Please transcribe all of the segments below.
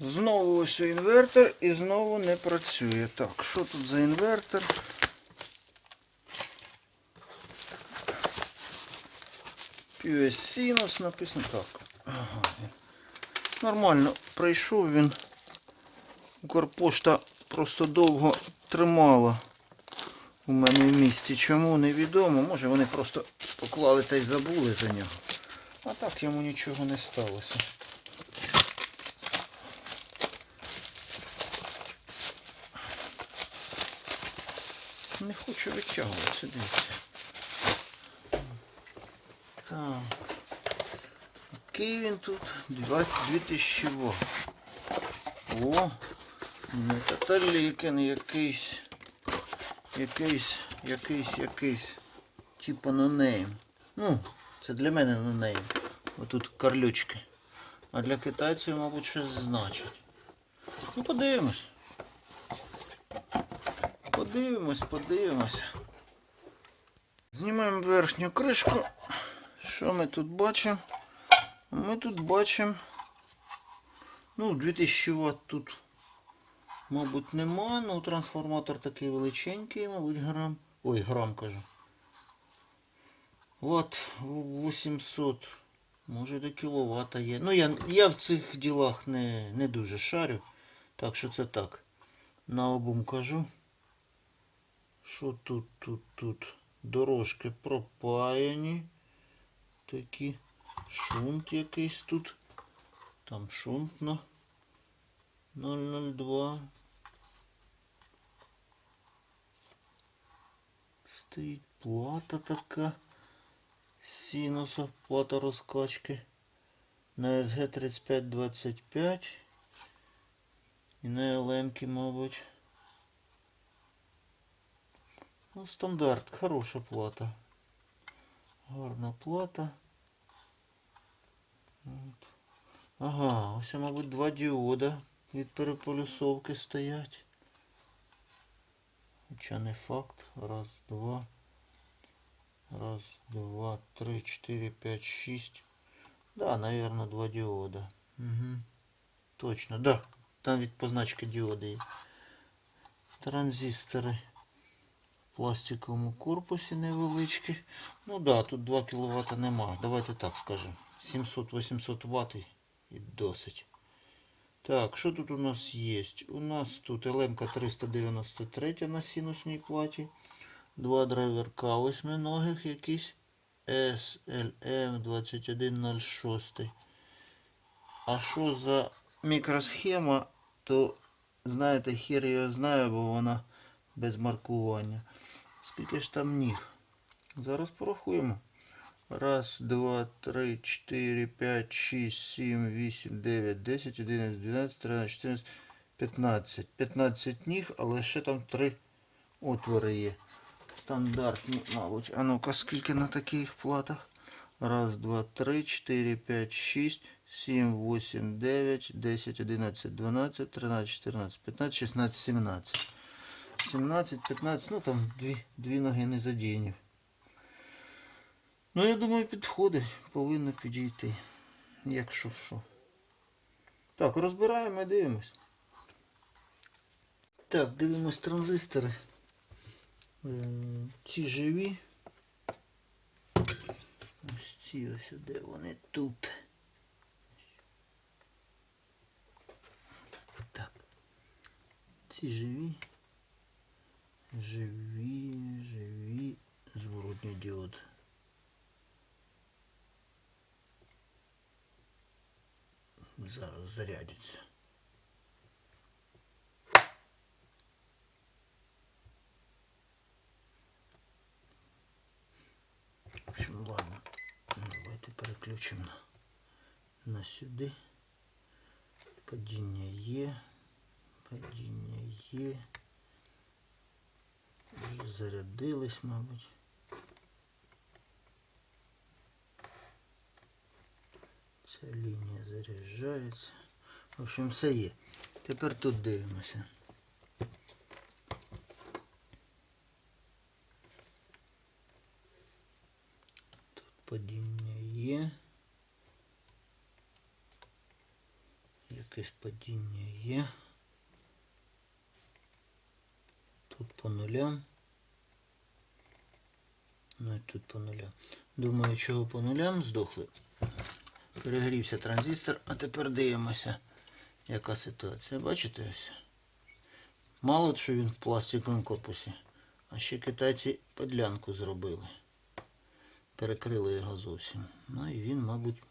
Знову ось інвертор і знову не працює. Так, що тут за інвертор? QS Sinus написано так. Ага. Нормально пройшов він. Укрпошта просто довго тримала у мене в місті. Чому невідомо. Може вони просто поклали та й забули за нього. А так йому нічого не сталося. Не хочу витягуватися, дивіться. Так. Який він тут? 2000 Вт. О, не каталікен якийсь. Якийсь, якийсь, якийсь. Типа нонейм. Ну, це для мене нонейм. Отут карлючки. А для китайців, мабуть, щось значить. Ну, подивимось. Подивимось, подивимось. Знімаємо верхню кришку. Що ми тут бачимо? Ми тут бачимо. Ну, 2000 Вт тут, мабуть, нема. Ну, трансформатор такий величенький, мабуть, грам. Ой, грам кажу. Ват 800. Може до кіловата є. Ну, я, я в цих ділах не, не дуже шарю. Так що це так. На обум кажу. Що тут, тут, тут? Дорожки пропаяні. Такі. Шунт якийсь тут. Там шунт на 002. Стоїть плата така. Синуса, плата розкачки. На SG 3525. І на LM, мабуть. Ну, стандарт, хороша плата. Гарна плата. От. Ага, ось, мабуть, два діода від переполюсовки стоять. Хоча не факт. Раз, два. Раз, два, три, чотири, п'ять, шість. Да, наверное, два діода. Угу. Точно, да. Там від позначки діоди є. Транзистори в Пластиковому корпусі невеличкі. Ну да, тут 2 кВт нема. Давайте так скажемо. 700-800 Вт і досить. Так, що тут у нас є? У нас тут LM 393 на синусній платі. Два драйверка восьминогих якісь. SLM 2106. А що за мікросхема, то знаєте, хер я знаю, бо вона без маркування. Скільки ж там ніг? Зараз порахуємо. Раз, два, три, чотири, п'ять, шість, сім, вісім, дев'ять, десять, одинадцять, дванадцять, тринадцять, чотирнадцять, п'ятнадцять. П'ятнадцять ніг, але ще там три отвори є. Стандартні, мабуть. А ну-ка, скільки на таких платах? Раз, два, три, чотири, п'ять, шість, сім, вісім, дев'ять, десять, одинадцять, дванадцять, тринадцять, чотирнадцять, п'ятнадцять, шістнадцять, сімнадцять. 17, 15, ну там дві, дві ноги не задіяні. Ну, я думаю, підходить, повинно підійти. Якщо що. Так, розбираємо і дивимось. Так, дивимось транзистори. Е, Ці живі. Ось ці ось де вони тут. Так. Ці живі. Живі, живі, зворотній діод. Зараз зарядиться. В общем, ладно. Давайте переключимо на, на сюди. Падіння є. Падіння є. Вже зарядились, мабуть. Ця лінія заряджається. В общем, все є. Тепер тут дивимося. Тут падіння є. Якесь падіння є. Тут по нулям. Ну і тут по нулям. Думаю, чого по нулям здохли. Перегрівся транзистор, а тепер дивимося, яка ситуація. Бачите ось? Мало що він в пластиковому корпусі, а ще китайці подлянку зробили. Перекрили його зовсім. Ну і він, мабуть,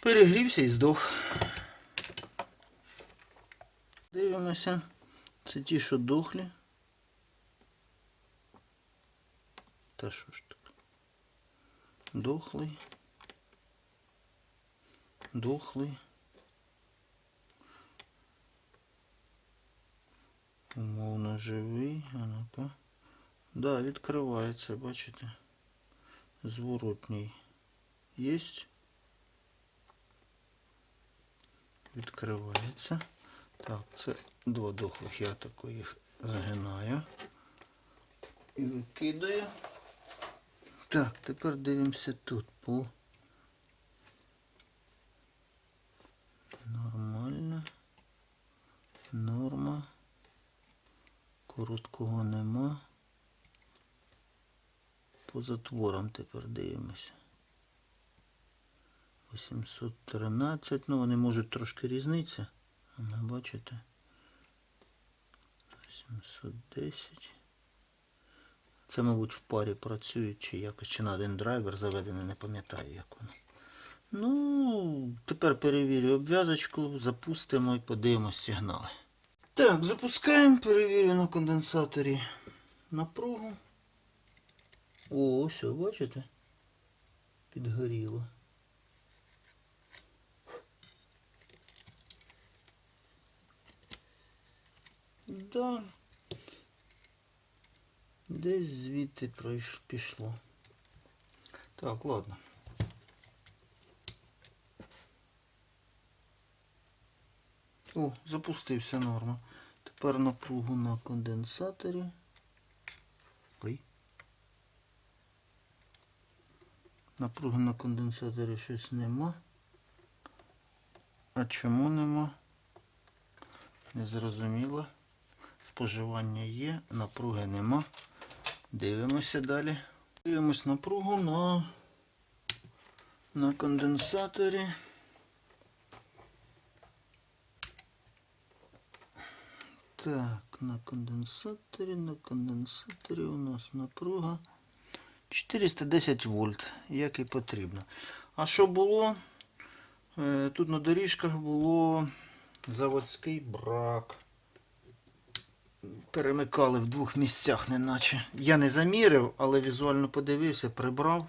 перегрівся і здох. Дивимося. Це ті, що дохлі. Та що ж так? Дохлий. Дохлий. Умовно живий. А ну-ка. Да, відкривається, бачите? Зворотній. Єсть. Відкривається. Так, це два дохлих. Я тако їх загинаю. І викидаю. Так, тепер дивимося тут по нормально. Норма. Короткого нема. По затворам тепер дивимося. 813, ну вони можуть трошки різнитися. Ви бачите? 810. Це, мабуть, в парі працюють, чи якось чи на один драйвер заведений, не пам'ятаю, як воно. Ну, тепер перевірю обв'язочку, запустимо і подивимось сигнали. Так, запускаємо, перевірю на конденсаторі напругу. О, ось, бачите? Підгоріло. Да. Десь звідти пішло. Так, ладно. О, запустився норма. Тепер напругу на конденсаторі. Ой. Напруги на конденсаторі щось нема. А чому нема? Незрозуміло. Споживання є, напруги нема. Дивимося далі. Дивимось напругу на, на конденсаторі. Так, на конденсаторі, на конденсаторі у нас напруга 410 вольт, як і потрібно. А що було? Е, Тут на доріжках було заводський брак. Перемикали в двох місцях, неначе. Я не замірив, але візуально подивився, прибрав.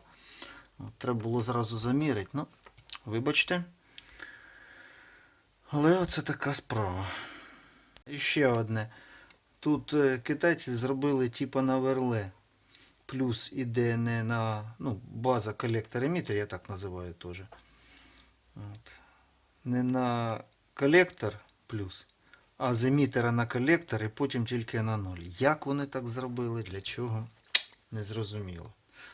Треба було зразу замірити. Ну, вибачте. Але оце така справа. І ще одне. Тут е, китайці зробили типа на верле. Плюс іде не на ну, база колектор емітер, я так називаю теж. Не на колектор плюс, а з емітера на колектор і потім тільки на ноль. Як вони так зробили? Для чого? Не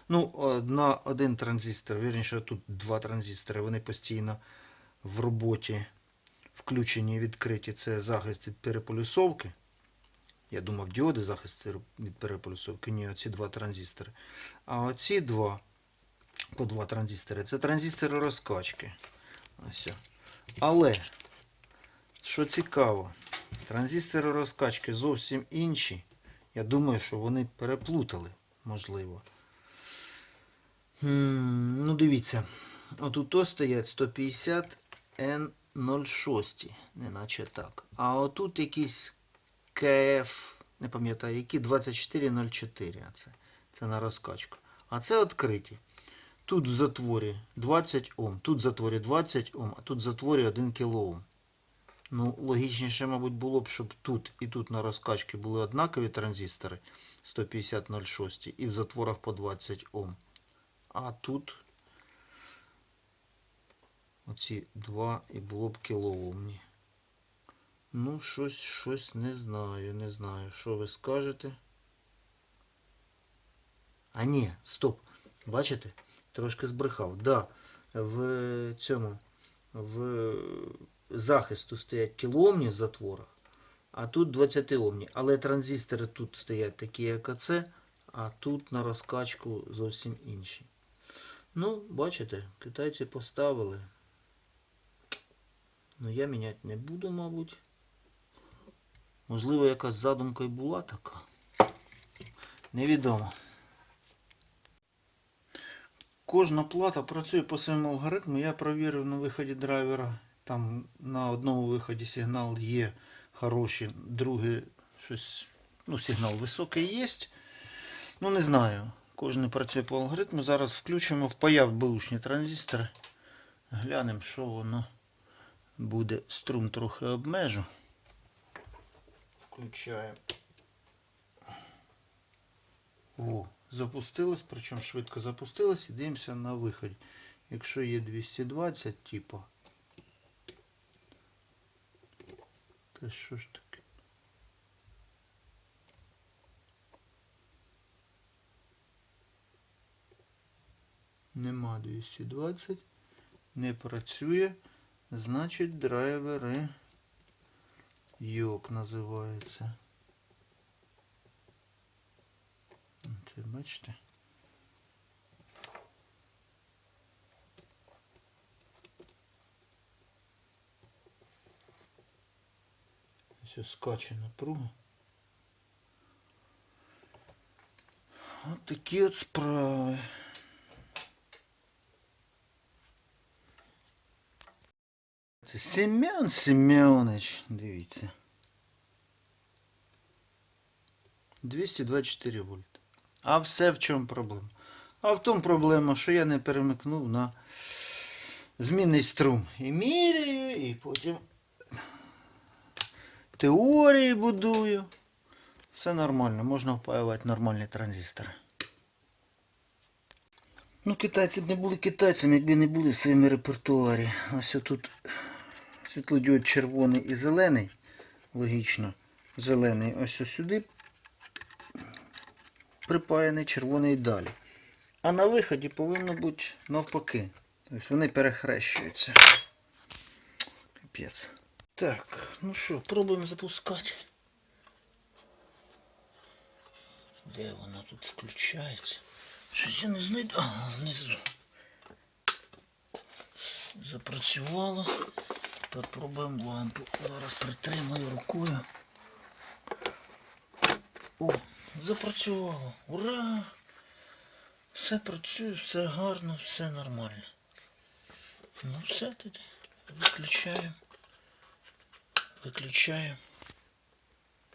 Ну, на один транзистор, вірніше, тут два транзистори, вони постійно в роботі включені і відкриті. Це захист від переполюсовки. Я думав, діоди захист від переполюсовки. Ні, оці два транзистори. А оці два по два транзистори це транзистори розкачки. Ось. Але, що цікаво, транзистори розкачки зовсім інші. Я думаю, що вони переплутали, можливо. Ну, дивіться. Отут стоять 150 N06, неначе так. А отут якийсь КФ, не пам'ятаю, які 2404. Це, це на розкачку. А це відкриті. Тут в затворі 20 Ом, тут в затворі 20 Ом, а тут в затворі 1 кОм. Ну, логічніше, мабуть, було б, щоб тут і тут на розкачці були однакові транзистори 150-06 і в затворах по 20 Ом. А тут оці два і було б кілоомні. Ну, щось, щось не знаю, не знаю. Що ви скажете? А ні, стоп. Бачите? Трошки збрехав. Да, в цьому в захисту стоять кілоомні в затворах, а тут 20 омні. Але транзистори тут стоять такі, як оце, а тут на розкачку зовсім інші. Ну, бачите, китайці поставили. Ну, я міняти не буду, мабуть. Можливо, якась задумка й була така. Невідомо. Кожна плата працює по своєму алгоритму. Я провірив на виході драйвера. Там на одному виході сигнал є хороший, другий щось, ну, сигнал високий є. Ну, не знаю. Кожен працює по алгоритму. Зараз включимо в паяв бушні транзистори. Глянемо, що воно буде. Струм трохи обмежу. Включаємо. О, запустилось, причому швидко запустилось і дивимося на виході. Якщо є 220, типу. Та що ж таке? Нема 220. Не працює. Значить драйвери. Йок називається. Це бачите? Все скаче напруга. От такі от справи. Це Семен Семенович, дивіться. 224 вольт. А все в чому проблема? А в тому проблема, що я не перемикнув на змінний струм. І міряю, і потім теорії будую. Все нормально, можна впаювати нормальні транзистори. Ну, китайці б не були китайцями, якби не були в своєму репертуарі. Ось тут світлодіод червоний і зелений. Логічно. Зелений ось сюди припаяний, червоний далі. А на виході повинно бути навпаки. Тобто вони перехрещуються. Капець. Так, ну що, пробуємо запускати. Де воно тут включається? Щось я не знайду. А, внизу. Запрацювало. Тепер пробуємо лампу. Зараз притримаю рукою. О, запрацювало. Ура! Все працює, все гарно, все нормально. Ну все тоді. Виключаємо. Виключаємо.